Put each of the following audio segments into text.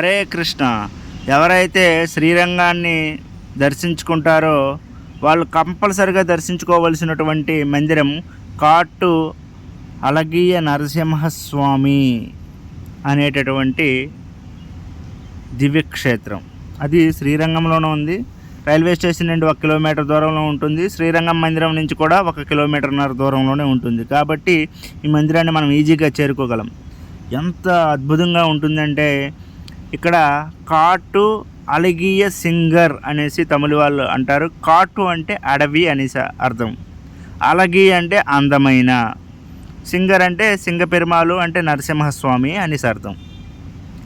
హరే కృష్ణ. ఎవరైతే శ్రీరంగాన్ని దర్శించుకుంటారో వాళ్ళు కంపల్సరిగా దర్శించుకోవలసినటువంటి మందిరం కాటు అలగీయ నరసింహస్వామి అనేటటువంటి దివ్యక్షేత్రం. అది శ్రీరంగంలోనే ఉంది. రైల్వే స్టేషన్ నుండి ఒక కిలోమీటర్ దూరంలో ఉంటుంది. శ్రీరంగం మందిరం నుంచి కూడా ఒక కిలోమీటర్న్నర దూరంలోనే ఉంటుంది. కాబట్టి ఈ మందిరాన్ని మనం ఈజీగా చేరుకోగలం. ఎంత అద్భుతంగా ఉంటుందంటే ఇక్కడ కాటు అలగీయ సింగర్ అనేసి తమిళ వాళ్ళు అంటారు. కాటు అంటే అడవి అనేసి అర్థం. అలగి అంటే అందమైన. సింగర్ అంటే సింగ పెరుమాలు అంటే నరసింహస్వామి అనేసి అర్థం.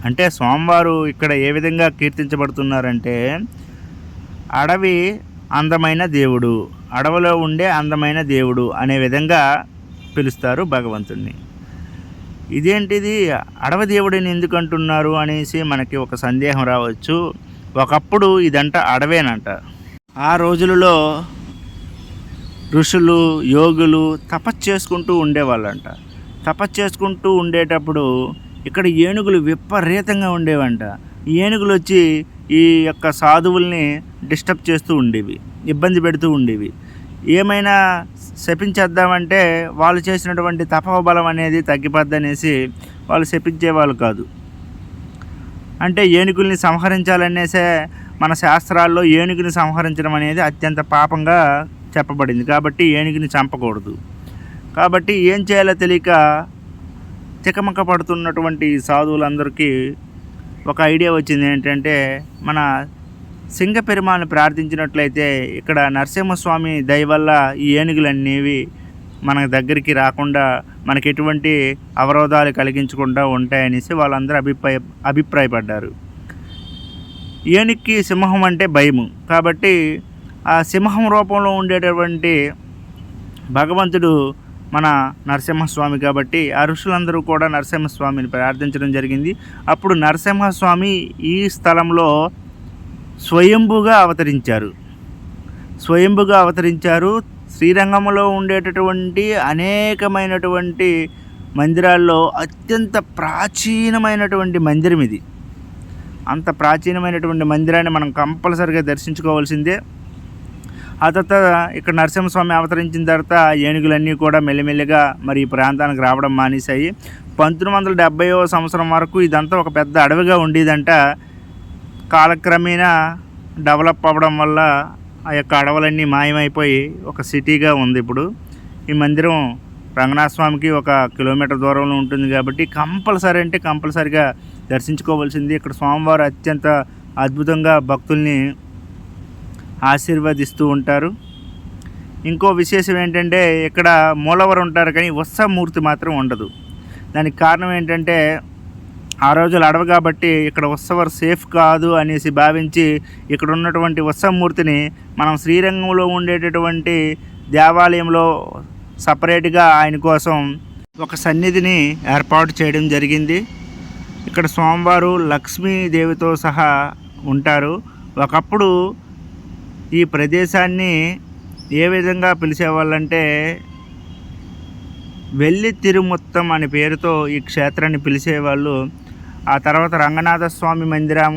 అంటే స్వామివారు ఇక్కడ ఏ విధంగా కీర్తించబడుతున్నారంటే అడవి అందమైన దేవుడు అడవిలో ఉండే అందమైన దేవుడు అనే విధంగా పిలుస్తారు భగవంతుణ్ణి. ఇదేంటిది? అడవి దేవుడిని ఎందుకు అంటున్నారు అనేసి మనకి ఒక సందేహం రావచ్చు. ఒకప్పుడు ఇదంట అడవేనంట. ఆ రోజులలో ఋషులు యోగులు తపస్సు చేసుకుంటూ ఉండేవాళ్ళంట. తపస్సు చేసుకుంటూ ఉండేటప్పుడు ఇక్కడ ఏనుగులు విపరీతంగా ఉండేవంట. ఏనుగులు వచ్చి ఈ యొక్క సాధువుల్ని డిస్టర్బ్ చేస్తూ ఉండేవి ఇబ్బంది పెడుతూ ఉండేవి. ఏమైనా శపించేద్దామంటే వాళ్ళు చేసినటువంటి తపోబలం అనేది తగ్గిపోద్దనేసి వాళ్ళు శపించేవాళ్ళు కాదు. అంటే ఏనుగుల్ని సంహరించాలనేసే మన శాస్త్రాల్లో ఏనుగుని సంహరించడం అనేది అత్యంత పాపంగా చెప్పబడింది. కాబట్టి ఏనుగుని చంపకూడదు. కాబట్టి ఏం చేయాలో తెలియక తికమక పడుతున్నటువంటి సాధువులందరికీ ఒక ఐడియా వచ్చింది ఏంటంటే మన సింగపెరుమాను ప్రార్థించినట్లయితే ఇక్కడ నరసింహస్వామి దయ వల్ల ఈ ఏనుగులనేవి మన దగ్గరికి రాకుండా మనకి ఎటువంటి అవరోధాలు కలిగించకుండా ఉంటాయనేసి వాళ్ళందరూ అభిప్రాయ అభిప్రాయపడ్డారు. ఏనుగుకి సింహం అంటే భయము. కాబట్టి ఆ సింహం రూపంలో ఉండేటటువంటి భగవంతుడు మన నరసింహస్వామి కాబట్టి ఆ ఋషులందరూ కూడా నరసింహస్వామిని ప్రార్థించడం జరిగింది. అప్పుడు నరసింహస్వామి ఈ స్థలంలో స్వయంభుగా అవతరించారు. స్వయంభుగా అవతరించారు. శ్రీరంగంలో ఉండేటటువంటి అనేకమైనటువంటి మందిరాల్లో అత్యంత ప్రాచీనమైనటువంటి మందిరం ఇది. అంత ప్రాచీనమైనటువంటి మందిరాన్ని మనం కంపల్సరిగా దర్శించుకోవాల్సిందే. ఆ తర్వాత ఇక్కడ నరసింహస్వామి అవతరించిన తర్వాత ఏనుగులన్నీ కూడా మెల్లిమెల్లిగా మరి ఈ ప్రాంతానికి రావడం మానేశాయి. పంతొమ్మిది వందల డెబ్బైవ సంవత్సరం వరకు ఇదంతా ఒక పెద్ద అడవిగా ఉండేదంట. కాలక్రమేణా డెవలప్ అవ్వడం వల్ల ఆ యొక్క అడవులన్నీ మాయమైపోయి ఒక సిటీగా ఉంది ఇప్పుడు. ఈ మందిరం రంగనాథ స్వామికి ఒక కిలోమీటర్ దూరంలో ఉంటుంది కాబట్టి కంపల్సరీ అంటే కంపల్సరిగా దర్శించుకోవాల్సింది. ఇక్కడ స్వామివారు అత్యంత అద్భుతంగా భక్తుల్ని ఆశీర్వదిస్తూ ఉంటారు. ఇంకో విశేషం ఏంటంటే ఇక్కడ మూలవరు ఉంటారు కానీ ఉత్సవమూర్తి మాత్రం ఉండదు. దానికి కారణం ఏంటంటే ఆ రోజులు అడవి కాబట్టి ఇక్కడ ఉత్సవర్ సేఫ్ కాదు అనేసి భావించి ఇక్కడ ఉన్నటువంటి ఉత్సవమూర్తిని మనం శ్రీరంగంలో ఉండేటటువంటి దేవాలయంలో సపరేట్గా ఆయన కోసం ఒక సన్నిధిని ఏర్పాటు చేయడం జరిగింది. ఇక్కడ సోమవారు లక్ష్మీదేవితో సహా ఉంటారు. ఒకప్పుడు ఈ ప్రదేశాన్ని ఏ విధంగా పిలిచేవాళ్ళంటే వెళ్ళి తిరుముత్తం అనే పేరుతో ఈ క్షేత్రాన్ని పిలిచేవాళ్ళు ఆ తర్వాత రంగనాథ స్వామి మందిరం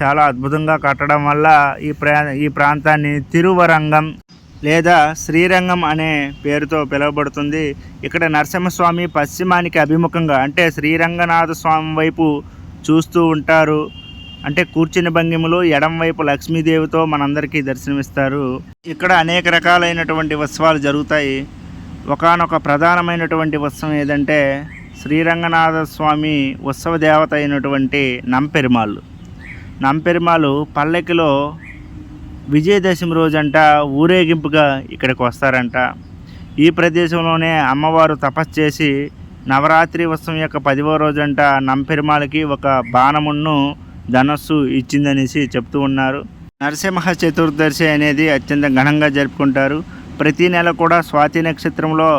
చాలా అద్భుతంగా కట్టడం వల్ల ఈ ప్రా ఈ ప్రాంతాన్ని తిరువరంగం లేదా శ్రీరంగం అనే పేరుతో పిలువబడుతుంది. ఇక్కడ నరసింహస్వామి పశ్చిమానికి అభిముఖంగా అంటే శ్రీరంగనాథ స్వామి వైపు చూస్తూ ఉంటారు. అంటే కూర్చుని భంగిమలో ఎడం వైపు లక్ష్మీదేవితో మనందరికీ దర్శనమిస్తారు. ఇక్కడ అనేక రకాలైనటువంటి ఉత్సవాలు జరుగుతాయి. ఒకానొక ప్రధానమైనటువంటి ఉత్సవం ఏదంటే శ్రీరంగనాథ స్వామి ఉత్సవ దేవత అయినటువంటి నంపెరుమాళ్ళు నంపెరుమాళ్ళు పల్లెకిలో విజయదశమి రోజంట ఊరేగింపుగా ఇక్కడికి వస్తారంట. ఈ ప్రదేశంలోనే అమ్మవారు తపస్సు చేసి నవరాత్రి ఉత్సవం యొక్క పదివ రోజంట నంపెరుమాలకి ఒక బాణమును ధనస్సు ఇచ్చిందనేసి చెప్తూ ఉన్నారు. నరసింహ చతుర్దశి అనేది అత్యంత ఘనంగా జరుపుకుంటారు. ప్రతి నెల కూడా స్వాతి నక్షత్రంలో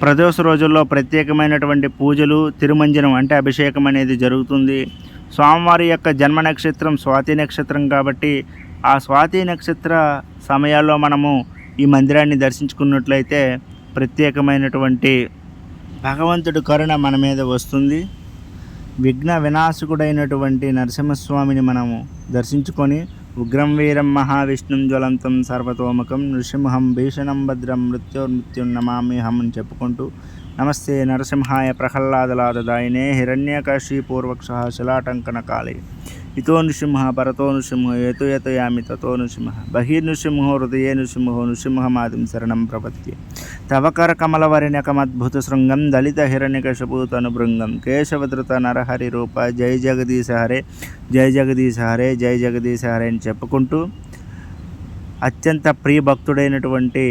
ప్రదోష రోజుల్లో ప్రత్యేకమైనటువంటి పూజలు తిరుమంజనం అంటే అభిషేకం అనేది జరుగుతుంది. స్వామివారి యొక్క జన్మ నక్షత్రం స్వాతి నక్షత్రం కాబట్టి ఆ స్వాతి నక్షత్ర సమయాల్లో మనము ఈ మందిరాన్ని దర్శించుకున్నట్లయితే ప్రత్యేకమైనటువంటి భగవంతుడి కరుణ మన మీద వస్తుంది. విఘ్న వినాశకుడైనటువంటి నరసింహస్వామిని మనము దర్శించుకొని ఉగ్రం వీరం మహావిష్ణుం జ్వలంతం సర్వతోముఖం నృసింహం భీషణం భద్రం మృత్యోర్మృత్యుం నమామ్యహం అని చెప్పుకుంటూ నమస్తే నరసింహాయ ప్రహ్లాదలాదదాయినే హిరణ్యకాశీ పూర్వక్ష శిలాటంకన కాళే. ఇతో నృసింహ పరతో నృసింహ ఏతో యతయామి తతో నృసింహ బహిర్నృసింహో హృదయే నృసింహో నృసింహమాదిం శరణం ప్రపత్తి తవకర కమలవరిణకమద్భుత శృంగం దళిత హిరణ్యకశపూతను భృంగం కేశవధృత నరహరి రూప జై జగదీశ హరే జై జగదీశ హరే జై జగదీశ హరే అని చెప్పుకుంటూ అత్యంత ప్రియ భక్తుడైనటువంటి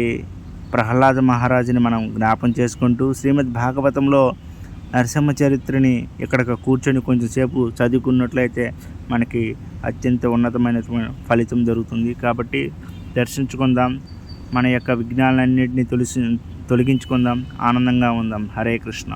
ప్రహ్లాద మహారాజుని మనం జ్ఞాపం చేసుకుంటూ శ్రీమద్ భాగవతంలో నరసింహ చరిత్రని ఇక్కడ కూర్చొని కొంచెంసేపు చదువుకున్నట్లయితే మనకి అత్యంత ఉన్నతమైన ఫలితం దొరుకుతుంది కాబట్టి దర్శించుకుందాం. మన యొక్క విఘ్నాలన్నింటినీ తొలిసి తొలగించుకుందాం. ఆనందంగా ఉందాం. హరే కృష్ణ.